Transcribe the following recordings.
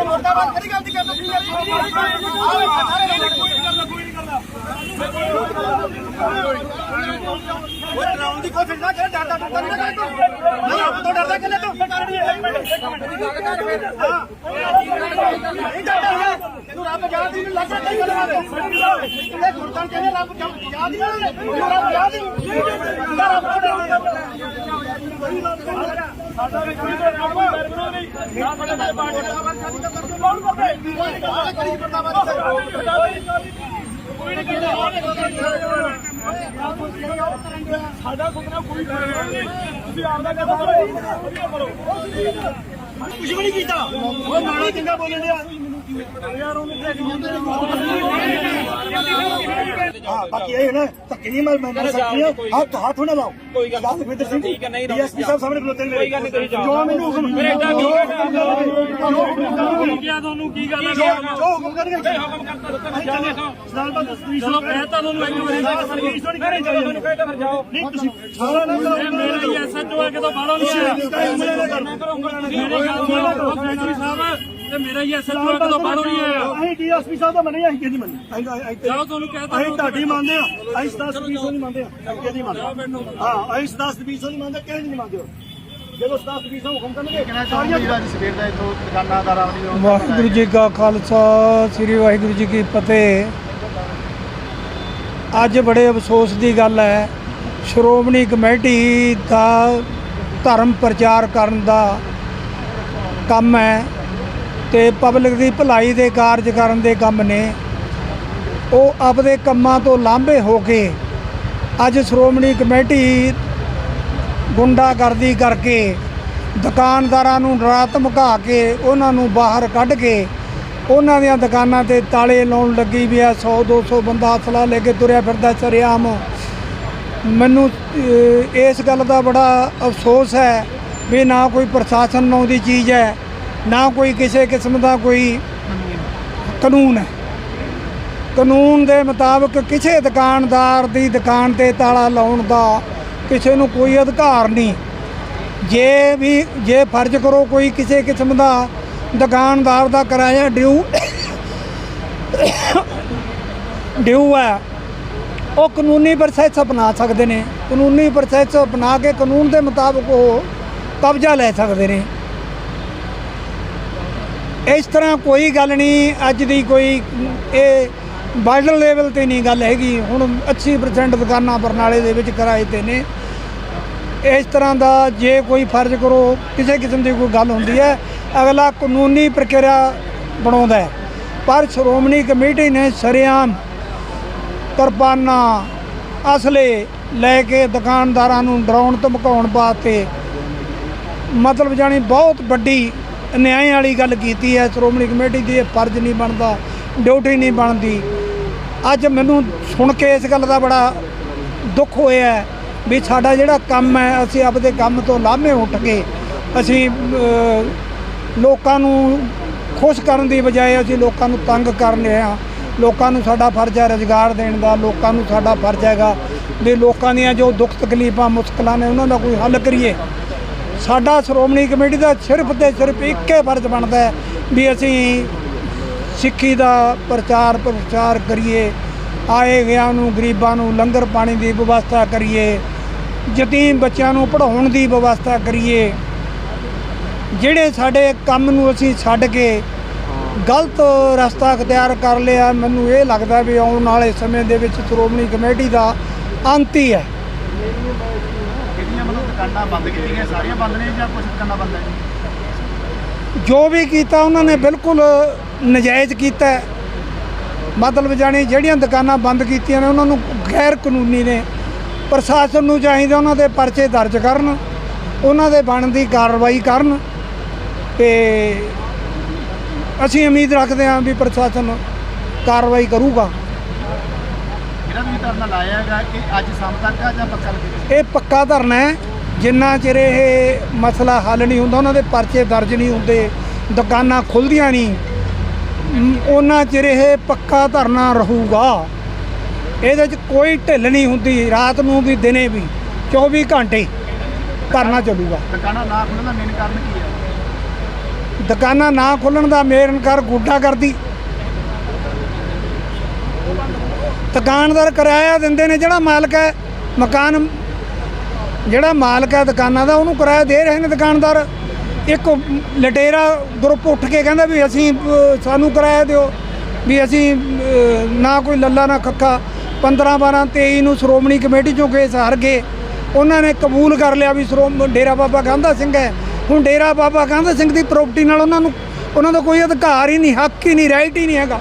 ਮੁਰਦਾਬਾਦ ਕਰੀ ਗੱਲ ਦੀ ਕਰਦੇ ਤੁਸੀਂ ਯਾਰ ਆਹ ਸਾਰੇ ਲੋਕ ਉਹ ਡਰਾਉਣ ਦੀ ਕੋਸ਼ਿਸ਼ ਨਾ ਕਰ ਡਰਦਾ ਡਰਦਾ ਨਹੀਂ ਕਰ ਤੂੰ। ਨਾ ਤੂੰ ਡਰਦਾ ਕਿੰਨੇ ਤੂੰ? ਨਹੀਂ ਡਰਦਾ ਤੈਨੂੰ ਰੱਬ ਯਾਦ ਹੀ ਨਹੀਂ ਲੱਗਦਾ ਕਈ ਗੱਲਾਂ ਦੇ ਇਹ ਗੁਰਦਾਨ ਕਹਿੰਦੇ ਰੱਬ ਯਾਦ ਹੀ ਨਹੀਂ ਰੱਬ ਯਾਦ ਹੀ ਨਹੀਂ ਰੱਬ ਤੋਂ ਡਰਦਾ ਸਾਡਾ ਵੀ ਕੋਈ ਰੱਬ ਨਹੀਂ ਨਾ ਬੜਾ ਬਾਟ ਕੌਣ ਕਰਦੇ ਕਰੀ ਪਰਦਾਵਾ ਸਾਡਾ ਸੁਪਨਾ ਕੋਈ ਨਹੀਂ ਤੁਸੀਂ ਆਪਦਾ ਕੰਮ ਕਰੋ ਵਧੀਆ ਕਰੋ ਕੁਝ ਵੀ ਨਹੀਂ ਕੀਤਾ ਉਹ ਮਾੜਾ ਚੰਗਾ ਬੋਲਣ ਡਿਆ ਯਾਰ ਉਹਨੂੰ ਹਾਂ ਬਾਕੀ ਇਹ ਨਾ ਧੱਕੇ ਨਹੀਂ ਮੈਂ ਮੈਂ ਕਰ ਸਕਦੀ ਹਾਂ। ਹੱਥ ਹੱਥ ਨਾ ਲਾਓ। ਕੋਈ ਗੱਲ ਨਹੀਂ। ਵਿੰਦਰ ਸਿੰਘ ਠੀਕ ਹੈ ਨਹੀਂ ਡੀਐਸਪੀ ਸਾਹਿਬ ਸਾਹਮਣੇ ਖਲੋਤੇ ਨੇ ਕੋਈ ਗੱਲ ਨਹੀਂ ਤੁਸੀਂ ਜੋ ਮੈਨੂੰ ਹੁਕਮ ਮੇਰੇ ਤਾਂ ਕਿਹਾ ਤੁਹਾਨੂੰ? ਕੀ ਗੱਲ ਹੈ? ਜੋ ਹੁਕਮ ਕਰਨਗੇ ਹੁਕਮ ਕਰਤਾ ਸਦਾਲ ਦਾ ਤਸਵੀਰ ਚਲੋ ਕਹਿਤਾ ਤੁਹਾਨੂੰ ਇੱਕ ਵਾਰੀ ਤਸਵੀਰ ਤੋਂ ਨਹੀਂ ਕਰੇ ਜਾਈਏ ਕਹਿ ਫਿਰ ਜਾਓ ਨਹੀਂ ਤੁਸੀਂ ਸਾਰਾ ਨਾ ਕਰੋ। ਇਹ ਮੇਰਾ ਹੀ ਐਸਐਚਓ ਹੈ ਕਿਤੋਂ ਬਾਹਰੋਂ ਨਹੀਂ ਆਇਆ। ਮੇਰੀ ਗੱਲ ਸੁਣੋ। ਸੈਕਟਰੀ ਸਾਹਿਬ ਤੇ ਮੇਰਾ ਹੀ ਐਸਐਚਓ ਹੈ ਕਿਤੋਂ ਬਾਹਰੋਂ ਨਹੀਂ ਆਇਆ। ਅਸੀਂ ਡੀਐਸਪੀ ਸਾਹਿਬ ਦਾ ਮੰਨੇ ਅਸੀਂ ਕਿਹਦੀ ਮੰਨੀ ਅਸੀਂ ਚਲੋ ਤੁਹਾਨੂੰ ਕਹਿਤਾ ਅਸੀਂ ਤੁਹਾਡੀ ਮੰਨਦੇ ਆ ਅਸੀਂ 10 20 ਨਹੀਂ ਮੰਨਦੇ। ਆ ਕਿਹਦੀ ਮੰਨਦੇ? ਹਾਂ ਅਸੀਂ 10 20 ਨਹੀਂ ਮੰਨਦੇ ਕਿਹਦੀ ਨਹੀਂ ਮੰਨਦੇ ਜਦੋਂ 10 20 ਹੁਕਮ ਕਰਨਗੇ ਸਾਰੀਆਂ ਸਵੇਰ ਦਾ ਇਥੋਂ ਦੁਕਾਨਾਦਾਰਾਂ ਵਾਲੀ ਵਾਹਿਗੁਰੂ ਜੀ ਕਾ ਖਾਲਸਾ ਸ੍ਰੀ ਵਾਹਿਗੁਰੂ ਜੀ ਕੀ ਫਤਿਹ। ਅੱਜ ਬੜੇ ਅਫਸੋਸ ਦੀ ਗੱਲ ਹੈ ਸ਼੍ਰੋਮਣੀ ਕਮੇਟੀ ਦਾ ਧਰਮ ਪ੍ਰਚਾਰ ਕਰਨ ਦਾ ਕੰਮ ਹੈ ਤੇ ਪਬਲਿਕ ਦੀ ਭਲਾਈ ਦੇ ਕਾਰਜ ਕਰਨ ਦੇ ਕੰਮ ਨੇ। ਉਹ ਆਪਦੇ ਕੰਮਾਂ ਤੋਂ ਲਾਂਭੇ ਹੋ ਕੇ ਅੱਜ ਸ਼੍ਰੋਮਣੀ ਕਮੇਟੀ ਗੁੰਡਾਗਰਦੀ ਕਰਕੇ ਦੁਕਾਨਦਾਰਾਂ ਨੂੰ ਡਰਾ ਧਮਕਾ ਕੇ ਉਹਨਾਂ ਨੂੰ ਬਾਹਰ ਕੱਢ ਕੇ ਉਹਨਾਂ ਦੀਆਂ ਦੁਕਾਨਾਂ ਤੇ ਤਾਲੇ ਲਾਉਣ ਲੱਗੀ ਵੀ ਆ 100 200 ਬੰਦਾ ਅਸਲਾ ਲੈ ਕੇ ਤੁਰਿਆ ਫਿਰਦਾ ਸਰੇਆਮ। ਮੈਨੂੰ ਇਸ ਗੱਲ ਦਾ ਬੜਾ ਅਫਸੋਸ ਹੈ ਵੀ ਨਾ ਕੋਈ ਪ੍ਰਸ਼ਾਸਨ ਨੂੰ ਦੀ ਚੀਜ਼ ਹੈ ਨਾ ਕੋਈ ਕਿਸੇ ਕਿਸਮ ਦਾ ਕੋਈ ਕਾਨੂੰਨ ਹੈ। ਕਾਨੂੰਨ ਦੇ ਮੁਤਾਬਕ ਕਿਸੇ ਦੁਕਾਨਦਾਰ ਦੀ ਦੁਕਾਨ ਤੇ ਤਾਲਾ ਲਾਉਣ ਦਾ ਕਿਸੇ ਨੂੰ ਕੋਈ ਅਧਿਕਾਰ ਨਹੀਂ। ਜੇ ਵੀ, ਜੇ ਫਰਜ਼ ਕਰੋ ਕੋਈ ਕਿਸੇ ਕਿਸਮ ਦਾ ਦੁਕਾਨਦਾਰ ਦਾ ਕਿਰਾਇਆ ਡਿਊ ਡਿਊ ਹੈ, ਉਹ ਕਾਨੂੰਨੀ ਪ੍ਰੋਸੈਸ ਅਪਣਾ ਸਕਦੇ ਨੇ। ਕਾਨੂੰਨੀ ਪ੍ਰੋਸੈਸ ਅਪਣਾ ਕੇ ਕਾਨੂੰਨ ਦੇ ਮੁਤਾਬਕ ਉਹ ਕਬਜ਼ਾ ਲੈ ਸਕਦੇ ਨੇ। ਇਸ ਤਰ੍ਹਾਂ ਕੋਈ ਗੱਲ ਨਹੀਂ, ਅੱਜ ਦੀ ਕੋਈ ਇਹ ਬਾਰਡਰ ਲੈਵਲ ਤੇ ਨਹੀਂ ਗੱਲ ਹੈਗੀ। ਹੁਣ 80% ਦੁਕਾਨਾਂ ਬਰਨਾਲੇ ਦੇ ਵਿੱਚ ਕਿਰਾਏ ਤੇ ਨੇ। ਇਸ ਤਰ੍ਹਾਂ ਦਾ ਜੇ ਕੋਈ ਫਰਜ਼ ਕਰੋ, ਕਿਸੇ ਕਿਸਮ ਦੀ ਕੋਈ ਗੱਲ ਹੁੰਦੀ ਹੈ, ਅਗਲਾ ਕਾਨੂੰਨੀ ਪ੍ਰਕਿਰਿਆ ਬਣਾਉਂਦਾ ਹੈ। ਪਰ ਸ਼੍ਰੋਮਣੀ ਕਮੇਟੀ ਨੇ ਸਰਿਆਮ ਕਿਰਪਾਨਾਂ ਅਸਲੇ ਲੈ ਕੇ ਦੁਕਾਨਦਾਰਾਂ ਨੂੰ ਡਰਾਉਣ, ਧਮਕਾਉਣ ਵਾਸਤੇ ਮਤਲਬ ਜਾਣੀ ਬਹੁਤ ਵੱਡੀ ਅਨਿਆਏ ਵਾਲੀ ਗੱਲ ਕੀਤੀ ਹੈ। ਸ਼੍ਰੋਮਣੀ ਕਮੇਟੀ ਦੀ ਇਹ ਫਰਜ਼ ਨਹੀਂ ਬਣਦਾ, ਡਿਊਟੀ ਨਹੀਂ ਬਣਦੀ। ਅੱਜ ਮੈਨੂੰ ਸੁਣ ਕੇ ਇਸ ਗੱਲ ਦਾ ਬੜਾ ਦੁੱਖ ਹੋਇਆ ਵੀ ਸਾਡਾ ਜਿਹੜਾ ਕੰਮ ਹੈ, ਅਸੀਂ ਆਪਦੇ ਕੰਮ ਤੋਂ ਲਾਹਮੇ ਉੱਠ ਕੇ ਅਸੀਂ ਲੋਕਾਂ ਨੂੰ ਖੁਸ਼ ਕਰਨ ਦੀ ਬਜਾਏ ਅਸੀਂ ਲੋਕਾਂ ਨੂੰ ਤੰਗ ਕਰਨ ਰਹੇ ਹਾਂ। ਲੋਕਾਂ ਨੂੰ ਸਾਡਾ ਫਰਜ਼ ਹੈ ਰੁਜ਼ਗਾਰ ਦੇਣ ਦਾ, ਲੋਕਾਂ ਨੂੰ ਸਾਡਾ ਫਰਜ਼ ਹੈਗਾ ਵੀ ਲੋਕਾਂ ਦੀਆਂ ਜੋ ਦੁੱਖ ਤਕਲੀਫਾਂ, ਮੁਸ਼ਕਲਾਂ ਨੇ ਉਹਨਾਂ ਦਾ ਕੋਈ ਹੱਲ ਕਰੀਏ। ਸਾਡਾ ਸ਼੍ਰੋਮਣੀ ਕਮੇਟੀ ਦਾ ਸਿਰਫ ਤੇ ਸਿਰਫ ਇੱਕੇ ਫਰਜ਼ ਬਣਦਾ ਵੀ ਅਸੀਂ ਸਿੱਖੀ ਦਾ ਪ੍ਰਚਾਰ ਪ੍ਰਚਾਰ ਕਰੀਏ ਆਏ ਗਿਆ ਨੂੰ ਗਰੀਬਾਂ ਨੂੰ ਲੰਗਰ ਪਾਣੀ ਦੀ ਵਿਵਸਥਾ ਕਰੀਏ ਯਤੀਮ ਬੱਚਿਆਂ ਨੂੰ ਪੜ੍ਹਾਉਣ ਦੀ ਵਿਵਸਥਾ ਕਰੀਏ ਜਿਹੜੇ ਸਾਡੇ ਕੰਮ ਨੂੰ ਅਸੀਂ ਛੱਡ ਕੇ ਗਲਤ ਰਸਤਾ ਅਖਤਿਆਰ ਕਰ ਲਿਆ ਮੈਨੂੰ ਇਹ ਲੱਗਦਾ ਵੀ ਆਉਣ ਵਾਲੇ ਸਮੇਂ ਦੇ ਵਿੱਚ ਸ਼੍ਰੋਮਣੀ ਕਮੇਟੀ ਦਾ ਅੰਤ ਹੀ ਹੈ। ਕਿਹੜੀਆਂ ਮਤਲਬ ਦੁਕਾਨਾਂ ਬੰਦ ਕੀਤੀਆਂ ਸਾਰੀਆਂ ਬੰਦ ਨੇ ਜਾਂ ਕੁਝ ਦੁਕਾਨਾਂ ਬੰਦ ਹੈ? ਜੋ ਵੀ ਕੀਤਾ ਉਹਨਾਂ ਨੇ ਬਿਲਕੁਲ ਨਜਾਇਜ਼ ਕੀਤਾ। ਮਤਲਬ ਜਾਣੀ ਜਿਹੜੀਆਂ ਦੁਕਾਨਾਂ ਬੰਦ ਕੀਤੀਆਂ ਨੇ ਉਹਨਾਂ ਨੂੰ ਗੈਰ ਕਾਨੂੰਨੀ ਨੇ। ਪ੍ਰਸ਼ਾਸਨ ਨੂੰ ਚਾਹੀਦਾ ਉਹਨਾਂ ਦੇ ਪਰਚੇ ਦਰਜ ਕਰਨ ਉਹਨਾਂ ਦੇ ਬਣਦੀ ਕਾਰਵਾਈ ਕਰਨ। ਤੇ ਅਸੀਂ ਉਮੀਦ ਰੱਖਦੇ ਹਾਂ ਵੀ ਪ੍ਰਸ਼ਾਸਨ ਕਾਰਵਾਈ ਕਰੂਗਾ। ਜਿਹੜਾ ਤੁਸੀਂ ਧਰਨਾ ਲਾਇਆ ਹੈਗਾ ਇਹ ਅੱਜ ਸ਼ਾਮ ਤੱਕ ਆ ਜਾਂ ਪੱਕਾ ਇਹ ਪੱਕਾ ਧਰਨਾ ਹੈ। ਜਿੰਨਾ ਚਿਰ ਇਹ ਮਸਲਾ ਹੱਲ ਨਹੀਂ ਹੁੰਦਾ ਉਹਨਾਂ ਦੇ ਪਰਚੇ ਦਰਜ ਨਹੀਂ ਹੁੰਦੇ ਦੁਕਾਨਾਂ ਖੁੱਲਦੀਆਂ ਨਹੀਂ ਉਹਨਾਂ ਚਿਰ ਇਹ ਪੱਕਾ ਧਰਨਾ ਰਹੂਗਾ। ਇਹਦੇ 'ਚ ਕੋਈ ਢਿੱਲ ਨਹੀਂ ਹੁੰਦੀ ਰਾਤ ਨੂੰ ਵੀ ਦਿਨੇ ਵੀ 24 ਘੰਟੇ ਕਰਨਾ ਚੱਲੂਗਾ। ਦੁਕਾਨਾਂ ਨਾ ਖੁੱਲ੍ਹਣ ਦਾ ਮੇਨ ਕਾਰਨ ਕੀ ਹੈ? ਦੁਕਾਨਾਂ ਨਾ ਖੁੱਲਣ ਦਾ ਮੇਰਨ ਕਰ ਗੁੱਡਾ ਕਰਦੀ ਦੁਕਾਨਦਾਰ ਕਿਰਾਇਆ ਦਿੰਦੇ ਨੇ ਜਿਹੜਾ ਮਾਲਕ ਹੈ ਮਕਾਨ ਜਿਹੜਾ ਮਾਲਕ ਹੈ ਦੁਕਾਨਾਂ ਦਾ, ਉਹਨੂੰ ਕਿਰਾਇਆ ਦੇ ਰਹੇ ਨੇ ਦੁਕਾਨਦਾਰ। ਇੱਕ ਲਟੇਰਾ ਗਰੁੱਪ ਉੱਠ ਕੇ ਕਹਿੰਦਾ ਵੀ ਅਸੀਂ ਸਾਨੂੰ ਕਿਰਾਇਆ ਦਿਓ, ਵੀ ਅਸੀਂ ਨਾ ਕੋਈ ਲੱਲਾ, ਨਾ ਖੱਖਾ। 15 12 23 ਨੂੰ ਸ਼੍ਰੋਮਣੀ ਕਮੇਟੀ ਚੋਂ ਕੇਸ ਹਾਰ ਗਏ। ਉਹਨਾਂ ਨੇ ਕਬੂਲ ਕਰ ਲਿਆ ਵੀ ਸ਼੍ਰੋਮ, ਡੇਰਾ ਬਾਬਾ ਗਾਂਧਾ ਸਿੰਘ ਹੈ। ਹੁਣ ਡੇਰਾ ਬਾਬਾ ਗਾਂਧਾ ਸਿੰਘ ਦੀ ਪ੍ਰਾਪਰਟੀ ਨਾਲ ਉਹਨਾਂ ਨੂੰ, ਉਹਨਾਂ ਦਾ ਕੋਈ ਅਧਿਕਾਰ ਹੀ ਨਹੀਂ, ਹੱਕ ਹੀ ਨਹੀਂ ਰਾਈਟ ਹੀ ਨਹੀਂ ਹੈਗਾ।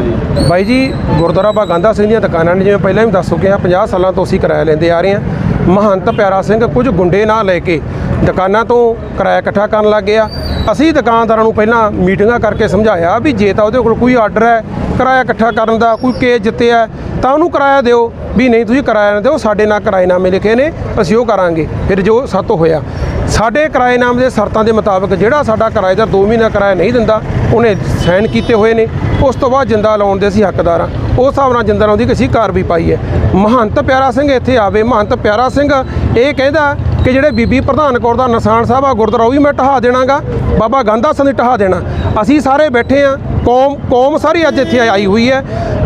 ਜੀ? ਬਾਈ ਜੀ, ਗੁਰਦੁਆਰਾ ਬਾ ਗਾਂਧਾ ਸਿੰਘ ਦੀਆਂ ਦੁਕਾਨਾਂ ਨੇ, ਜਿਵੇਂ ਪਹਿਲਾਂ ਵੀ ਦੱਸ ਚੁੱਕੇ ਆ 50 ਸਾਲਾਂ ਤੋਂ ਅਸੀਂ ਕਿਰਾਇਆ ਲੈਂਦੇ ਆ ਰਹੇ ਹਾਂ। ਮਹੰਤ ਪਿਆਰਾ ਸਿੰਘ ਕੁਝ ਗੁੰਡੇ ਨਾ ਲੈ ਕੇ ਦੁਕਾਨਾਂ ਤੋਂ ਕਿਰਾਇਆ ਇਕੱਠਾ ਕਰਨ ਲੱਗ ਗਿਆ। ਅਸੀਂ ਦੁਕਾਨਦਾਰਾਂ ਨੂੰ ਪਹਿਲਾਂ ਮੀਟਿੰਗਾਂ ਕਰਕੇ ਸਮਝਾਇਆ ਵੀ ਜੇ ਤਾਂ ਉਹਦੇ ਕੋਲ ਕੋਈ ਆਰਡਰ ਹੈ ਕਿਰਾਇਆ ਇਕੱਠਾ ਕਰਨ ਦਾ, ਕੋਈ ਕੇਸ ਜਿੱਤਿਆ, ਤਾਂ ਉਹਨੂੰ ਕਿਰਾਇਆ ਦਿਓ ਵੀ ਨਹੀਂ ਤੁਸੀਂ ਕਿਰਾਇਆ ਨਾ ਦਿਓ, ਸਾਡੇ ਨਾਲ ਕਿਰਾਏਨਾਮੇ ਲਿਖੇ ਨੇ, ਅਸੀਂ ਉਹ ਕਰਾਂਗੇ। ਫਿਰ ਜੋ ਸੱਤ ਹੋਇਆ, ਸਾਡੇ ਕਿਰਾਏਨਾਮੇ ਦੇ ਸ਼ਰਤਾਂ ਦੇ ਮੁਤਾਬਕ ਜਿਹੜਾ ਸਾਡਾ ਕਿਰਾਏਦਾਰ 2 ਮਹੀਨਾ ਕਿਰਾਇਆ ਨਹੀਂ ਦਿੰਦਾ, ਉਹਨੇ ਸਾਈਨ ਕੀਤੇ ਹੋਏ ਨੇ। ਉਸ ਤੋਂ ਬਾਅਦ ਜਿੰਦਾ ਲਾਉਣ ਦੇ ਅਸੀਂ ਹੱਕਦਾਰ ਹਾਂ। ਉਸ ਹਿਸਾਬ ਨਾਲ ਜਿੰਦਾ ਲਾਉਂਦੀ ਕਿ ਅਸੀਂ ਕਾਰਵਾਈ ਪਾਈ ਹੈ। ਮਹੰਤ ਪਿਆਰਾ ਸਿੰਘ ਇੱਥੇ ਆਵੇ, ਮਹੰਤ ਪਿਆਰਾ ਸਿੰਘ ਇਹ ਕਹਿੰਦਾ ਕਿ ਜਿਹੜੇ ਬੀਬੀ ਪ੍ਰਧਾਨ ਕੌਰ ਦਾ ਨਿਸ਼ਾਨ ਸਾਹਿਬ ਆ ਗੁਰਦੁਆਰਾ, ਉਹ ਵੀ ਮੈਂ ਢਹਾ ਦੇਣਾਗਾ। ਬਾਬਾ ਗਾਂਧਾ ਸਿੰਘ ਦੀ ਢਹਾ ਦੇਣਾ। ਅਸੀਂ ਸਾਰੇ ਬੈਠੇ ਆ, ਕੌਮ ਕੌਮ ਸਾਰੀ ਅੱਜ ਇੱਥੇ ਆਈ ਹੋਈ ਹੈ।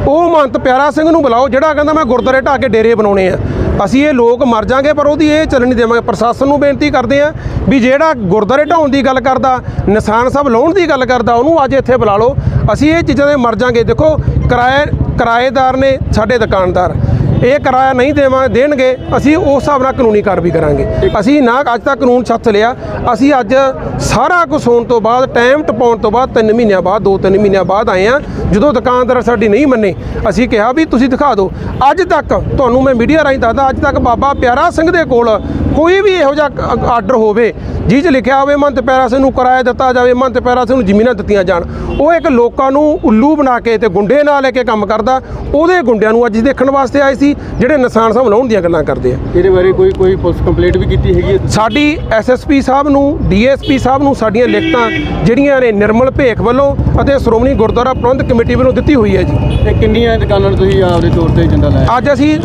ਉਹ ਮਹੰਤ ਪਿਆਰਾ ਸਿੰਘ ਨੂੰ ਬੁਲਾਓ, ਜਿਹੜਾ ਕਹਿੰਦਾ ਮੈਂ ਗੁਰਦੁਆਰੇ ਢਾ ਕੇ ਡੇਰੇ ਬਣਾਉਣੇ ਆ। ਅਸੀਂ ਇਹ ਲੋਕ ਮਰ ਜਾਾਂਗੇ, ਪਰ ਉਹਦੀ ਇਹ ਚੱਲ ਨਹੀਂ ਦੇਵਾਂਗੇ। ਪ੍ਰਸ਼ਾਸਨ ਨੂੰ ਬੇਨਤੀ ਕਰਦੇ ਆ ਵੀ ਜਿਹੜਾ ਗੁਰਦੁਆਰੇ ਢਾਉਣ ਦੀ ਗੱਲ ਕਰਦਾ, ਨਿਸ਼ਾਨ ਸਾਹਿਬ ਲਾਉਣ ਦੀ ਗੱਲ ਕਰਦਾ, ਉਹਨੂੰ ਅੱਜ ਇੱਥੇ ਬੁਲਾ ਲਓ। ਅਸੀਂ ਇਹ ਚੀਜ਼ਾਂ ਦੇ ਮਰ ਜਾਾਂਗੇ। ਦੇਖੋ, ਕਿਰਾਏ, ਕਿਰਾਏਦਾਰ ਨੇ ਸਾਡੇ ਦੁਕਾਨਦਾਰ। ਇਹ ਕਿਰਾਇਆ ਨਹੀਂ ਦੇਵਾਂ ਦੇਣਗੇ, ਅਸੀਂ ਉਸ ਹਿਸਾਬ ਨਾਲ ਕਾਨੂੰਨੀ ਕਾਰਵਾਈ ਕਰਾਂਗੇ। ਅਸੀਂ ਨਾ ਅੱਜ ਤੱਕ ਕਾਨੂੰਨ ਛੱਤ ਲਿਆ, ਅਸੀਂ ਅੱਜ ਸਾਰਾ ਕੁਝ ਹੋਣ ਤੋਂ ਬਾਅਦ ਟਾਈਮ ਟਪਾਉਣ ਤੋਂ ਬਾਅਦ 3 ਮਹੀਨਿਆਂ ਬਾਅਦ 2-3 ਮਹੀਨਿਆਂ ਬਾਅਦ ਆਏ ਆ ਜਦੋਂ ਦੁਕਾਨਦਾਰ ਸਾਡੀ ਨਹੀਂ ਮੰਨੇ, ਅਸੀਂ ਕਿਹਾ ਵੀ ਤੁਸੀਂ ਦਿਖਾ ਦਿਓ। ਅੱਜ ਤੱਕ ਤੁਹਾਨੂੰ ਮੈਂ ਮੀਡੀਆ ਰਾਹੀਂ ਦੱਸਦਾ, ਅੱਜ ਤੱਕ ਬਾਬਾ ਪਿਆਰਾ ਸਿੰਘ ਦੇ ਕੋਲ ਕੋਈ ਵੀ ਇਹੋ ਜਿਹਾ ਆਰਡਰ ਹੋਵੇ ਜਿਹ 'ਚ ਲਿਖਿਆ ਹੋਵੇ ਮੰਤ ਪਿਆਰਾ ਸਿੰਘ ਨੂੰ ਕਿਰਾਇਆ ਦਿੱਤਾ ਜਾਵੇ ਮੰਤ ਪਿਆਰਾ ਸਿੰਘ ਨੂੰ ਜ਼ਮੀਨਾਂ ਦਿੱਤੀਆਂ ਜਾਣ ਉਹ ਇੱਕ ਲੋਕਾਂ ਨੂੰ ਉੱਲੂ ਬਣਾ ਕੇ ਤੇ ਗੁੰਡੇ ਨਾਲ ਲੈ ਕੇ ਕੰਮ ਕਰਦਾ ਉਹਦੇ ਗੁੰਡਿਆਂ ਨੂੰ ਅੱਜ ਦੇਖਣ ਵਾਸਤੇ ਆਏ ਸੀ ਜਿਹੜੇ ਨਿਸ਼ਾਨ ਸਾਹਿਬ ਲਾਉਣ ਦੀਆਂ ਗੱਲਾਂ ਕਰਦੇ ਆ। ਇਹਦੇ ਬਾਰੇ ਕੋਈ ਕੋਈ ਪੁਲਿਸ ਕੰਪਲੇਂਟ ਵੀ ਕੀਤੀ ਹੈਗੀ ਸਾਡੀ ਐਸਐਸਪੀ ਸਾਹਿਬ ਨੂੰ ਡੀਐਸਪੀ ਸਾਹਿਬ ਨੂੰ ਸਾਡੀਆਂ ਲਿਖਤਾਂ ਜਿਹੜੀਆਂ ਨੇ ਨਿਰਮਲ ਭੇਖ ਵੱਲੋਂ ਅਤੇ ਸ਼੍ਰੋਮਣੀ ਗੁਰਦੁਆਰਾ ਪ੍ਰਬੰਧਕ ਕਮੇਟੀ ਵੱਲੋਂ ਦਿੱਤੀ ਹੋਈ ਹੈ ਜੀ। ਇਹ ਕਿੰਨੀਆਂ ਦੁਕਾਨਾਂ ਨੂੰ ਤੁਸੀਂ ਆਪਦੇ ਤੌਰ ਤੇ ਜਿੰਦਾ ਲਾਇਆ? ਅੱਜ ਅਸੀਂ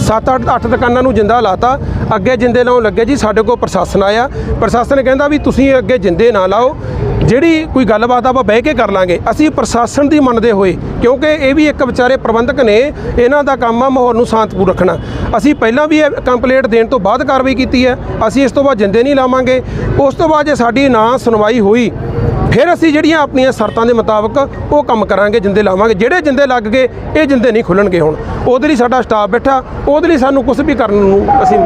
7-8 ਅੱਠ ਦੁਕਾਨਾਂ ਨੂੰ ਜਿੰਦਾ ਲਾਤਾ ਅੱਗੇ ਜਿੰਦੇ ਲਾਉਣ ਲੱਗੇ ਜੀ, ਸਾਡੇ ਕੋਲ ਪ੍ਰਸ਼ਾਸਨ ਆਇਆ। ਪ੍ਰਸ਼ਾਸਨ ਕਹਿੰਦਾ ਵੀ ਤੁਸੀਂ ਅੱਗੇ ਜਿੰਦੇ ਨਾ ਲਾਓ। ਜਿਹੜੀ ਕੋਈ ਗੱਲਬਾਤ ਆਪਾਂ ਬਹਿ ਕੇ ਕਰ ਲਾਂਗੇ, ਅਸੀਂ ਪ੍ਰਸ਼ਾਸਨ ਦੀ ਮੰਨਦੇ ਹੋਏ, ਕਿਉਂਕਿ ਇਹ ਵੀ ਇੱਕ ਵਿਚਾਰੇ ਪ੍ਰਬੰਧਕ ਨੇ, ਇਹਨਾਂ ਦਾ ਕੰਮ ਆ ਮਾਹੌਲ ਨੂੰ ਸ਼ਾਂਤਪੂਰ ਰੱਖਣਾ। ਅਸੀਂ ਪਹਿਲਾਂ ਵੀ ਇਹ ਕੰਪਲੇਂਟ ਦੇਣ ਤੋਂ ਬਾਅਦ ਕਾਰਵਾਈ ਕੀਤੀ ਹੈ, ਅਸੀਂ ਇਸ ਤੋਂ ਬਾਅਦ ਜਿੰਦੇ ਨਹੀਂ ਲਾਵਾਂਗੇ। ਉਸ ਤੋਂ ਬਾਅਦ ਜੇ ਸਾਡੀ ਨਾ ਸੁਣਵਾਈ ਹੋਈ, ਫਿਰ ਅਸੀਂ ਜਿਹੜੀਆਂ ਆਪਣੀਆਂ ਸ਼ਰਤਾਂ ਦੇ ਮੁਤਾਬਕ ਉਹ ਕੰਮ ਕਰਾਂਗੇ, ਜਿੰਦੇ ਲਾਵਾਂਗੇ। ਜਿਹੜੇ ਜਿੰਦੇ ਲੱਗ ਗਏ, ਇਹ ਜਿੰਦੇ ਨਹੀਂ ਖੁੱਲਣਗੇ ਹੁਣ। ਉਹਦੇ ਲਈ ਸਾਡਾ ਸਟਾਫ ਬੈਠਾ, ਉਹਦੇ ਲਈ ਸਾਨੂੰ ਕੁਝ ਵੀ ਕਰਨ ਨੂੰ ਅਸੀਂ